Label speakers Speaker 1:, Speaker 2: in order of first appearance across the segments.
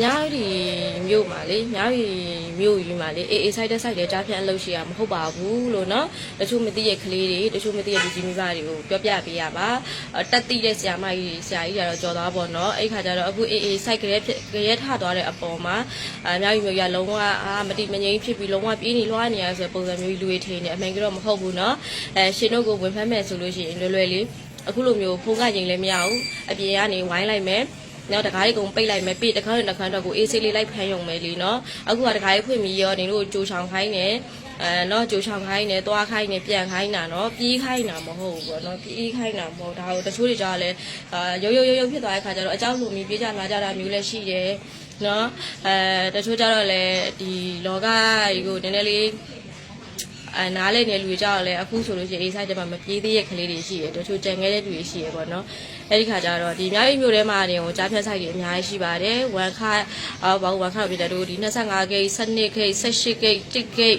Speaker 1: မြောက်ရီမြို့မှာလေမြောက်ရီမြို့ကြီးမှာလေအေးအေးဆိုင်တဲ့ဆိုင်တဲ့ကြားဖြန့်အလုပ်ရှိရမဟုတ်ပါဘူးလို့နော်တချို့မသိရကလေးတွေတချို့မသိရလူကြီးမိဘတွေကိုပြောပြပေးရပါတက်တိတဲ့ဆရာမကြီးဆရာကြီးကတော့ကြော်သွားပေါ့နော်အဲ့ခါကျတော့အခုအေးအေးဆိုင်ကလေးကလေးထသွားတဲ့အပေါ်မှာမြောက်ရီမြို့ကလုံးဝအာမတိမငိမ့်ဖြစ်ပြီးလုံးဝပြေးနေလွှားနေရဆိုပုံစံမျိုးလူတွေထင်နေအမှန်ကတော့မဟုတ်ဘူးနော်အဲရှင်တို့ကိုဝင်ဖမ်းမယ်ဆိုလို့ရှိရင်လွယ်လွယ်လေးအခုလိုမျိုးဖုန်းကရင်လည်းမရဘူးအပြင်ကနေဝိုင်းလိုက်မယ် နောက်တကားလေးကုန်ပိတ်လိုက်မယ်ပြီးတခါတခါတော့ကိုအေးဆေးလေးလိုက်ဖမ်းရုံပဲလीเนาะအခုကတကားလေးဖွင့်ပြီးရောနေတို့ကြိုချောင်ခိုင်းနေအဲเนาะကြိုချောင်ခိုင်းနေသွားခိုင်းနေပြန်ခိုင်းတာเนาะပြေးခိုင်းတာမဟုတ်ဘူးပေါ့เนาะပြေးခိုင်းတာမဟုတ်ဒါကိုတချို့တွေကြားလဲအာရုပ်ရုပ်ရုပ်ရုပ်ဖြစ်သွားတဲ့ခါကျတော့အเจ้าလူမီပြေးကြလာကြတာမျိုးလည်းရှိတယ်เนาะအဲတချို့ကြတော့လဲဒီလောကကြီးကိုနည်းနည်းလေး အနားလေးနေလူတွေကြောက်လဲအခုဆိုလို့ရှိရင်အေးဆိုင်တက်မှာမပြေးသေးတဲ့ကလေးတွေရှိတယ်တချို့ကြံခဲ့တဲ့လူတွေရှိရပေါ့နော်အဲ့ဒီခါကျတော့ဒီအများကြီးမျိုးထဲမှာနေဟိုကြားဖြတ်ဆိုင်တွေအများကြီးရှိပါတယ်ဝမ်ခါအော်ဘာဝမ်ခါပြတဲ့တို့ဒီ25ဂိတ်12ဂိတ်18ဂိတ်1ဂိတ်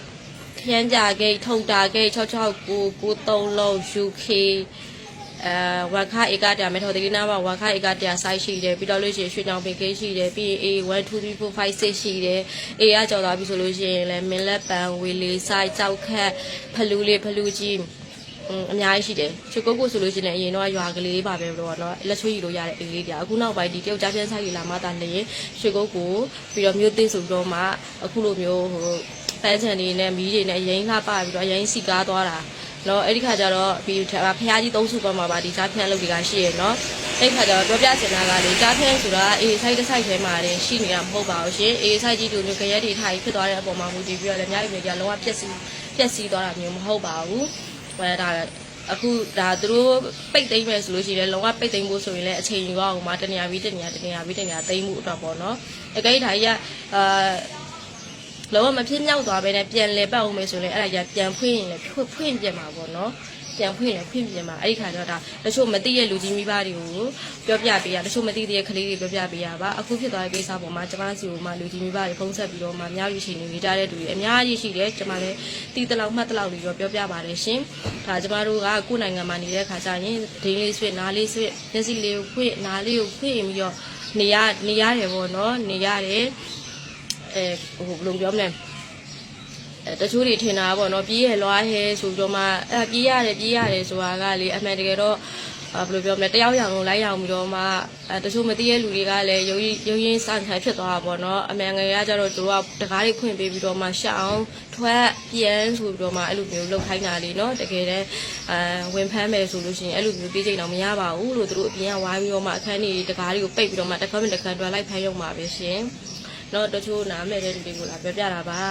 Speaker 1: ထျန်းကြဂိတ်ထုံတာဂိတ်669 93လုံး UK အဲဝါခဧကတရားမေထော်တကိနာမှာဝါခဧကတရား site ရှိတယ်ပြီးတော့လို့ရှိရင်ရွှေချောင်ပင်ကိရှိတယ်ပြီးရင် A 1 2 3 4 5 6ရှိတယ် A ကကြော်သွားပြီဆိုလို့ရှိရင်လည်းမင်းလက်ပံဝေလီ site ကြောက်ခတ်ဖလူလေးဖလူကြီးอืมအများကြီးရှိတယ်ချွေကုတ်ကိုဆိုလို့ရှိရင်အရင်တော့ရွာကလေးပါပဲလို့တော့လက်ချွေးရီလို့ရတဲ့အေးလေးတရားအခုနောက်ပိုင်းဒီတယောက်ကြားပြန်ဆိုင်လာမှသာလျင်ချွေကုတ်ကိုပြီးတော့မျိုးသေးဆိုပြီးတော့မှအခုလိုမျိုးဟိုပန်းချန်တွေနဲ့မီးတွေနဲ့ရိမ့်လှပပြီးတော့ရိမ့်စီကားသွားတာ နော်အဲ့ဒီခါကျတော့ပြီးဖះကြီးသုံးစုပေါ်မှာပါဒီကြားဖြန့်လုပ်တွေကရှိရယ်နော်အဲ့ဒီခါကျတော့ပြောပြချင်တာကလေကြားဖြန့်ဆိုတာအေးဆိုင်တစ်ဆိုင်ထဲမှာတင်ရှိနေတာမဟုတ်ပါဘူးရှင်အေးဆိုင်ကြီးတို့မျိုးကြရက်တွေထားပြီးဖြစ်သွားတဲ့အပေါ်မှာမူတည်ပြီးတော့လည်းအများကြီးမျိုးကြီးလုံးဝပြက်စီးပြက်စီးသွားတာမျိုးမဟုတ်ပါဘူးအဲဒါအခုဒါသူတို့ပိတ်သိမ်းမယ်ဆိုလို့ရှိရင်လုံးဝပိတ်သိမ်းဖို့ဆိုရင်လည်းအချိန်ယူအောင်မှာတနေရာပြီးတနေရာတနေရာပြီးတနေရာသိမ်းမှုအတွက်ပေါ့နော်အကြိတ်ဒါကြီးကအာ လောမဖြစ်မြောက်သွားပဲနဲ့ပြန်လဲပတ်အောင်မယ်ဆိုရင်အဲ့ဒါကြီးပြန်ဖွင့်ရင်လည်းဖွင့်ဖွင့်ပြန်မှာပေါ့နော်ပြန်ဖွင့်ရင်ဖွင့်ပြန်မှာအဲ့ဒီခါကျတော့ဒါတချို့မသိရဲ့လူကြီးမိဘတွေကိုပြောပြပေးရတချို့မသိတဲ့ကလေးတွေပြောပြပေးရပါအခုဖြစ်သွားတဲ့ကိစ္စပေါ်မှာကျမစီကိုမှလူကြီးမိဘတွေဖုံးဆက်ပြီးတော့မှမြောက်ရရှိနေကြတဲ့လူတွေအများကြီးရှိတယ်ကျမလည်းတီးတလောက်မှတ်တလောက်လေးတော့ပြောပြပါတယ်ရှင်ဒါကျမတို့ကကိုယ်နိုင်ငံမှာနေတဲ့ခါကျရင်ဒိန်းလေးဆွေနားလေးဆွေမျက်စိလေးကိုဖွင့်နားလေးကိုဖွင့်ပြီးတော့နေရနေရတယ်ပေါ့နော်နေရတယ် အဲဟိုဘယ်လိုပြောမလဲအဲတချို့တွေထင်တာပေါ့နော်ပြေးရလွားဟဲဆိုပြီးတော့မှအဲပြေးရတယ်ပြေးရတယ်ဆိုတာကလေအမှန်တကယ်တော့အဲဘယ်လိုပြောမလဲတယောက်ရောင်လုံးလိုက်ရောင်ပြီးတော့မှအဲတချို့မသိတဲ့လူတွေကလည်းရုံရင်ရုံရင်စံထိုင်ဖြစ်သွားတာပေါ့နော်အမှန်ငယ်ကကြတော့သူတို့ကတကားတွေဖွင့်ပေးပြီးတော့မှရှောင်းထွက်ပြန်ဆိုပြီးတော့မှအဲ့လိုမျိုးလှုပ်ခိုင်းတာလေနော်တကယ်တမ်းအဲဝင်ဖမ်းမယ်ဆိုလို့ရှိရင်အဲ့လိုမျိုးပြေးချိန်တော့မရပါဘူးလို့သူတို့အပြင်ကဝိုင်းပြီးတော့မှအခန်းကြီးတကားတွေကိုပိတ်ပြီးတော့မှတစ်ခါမှတစ်ခါတွားလိုက်ဖမ်းရုံပါပဲရှင် နော်တချို့နားမဲ့တဲ့လူတွေကိုလာပြောပြတာပါ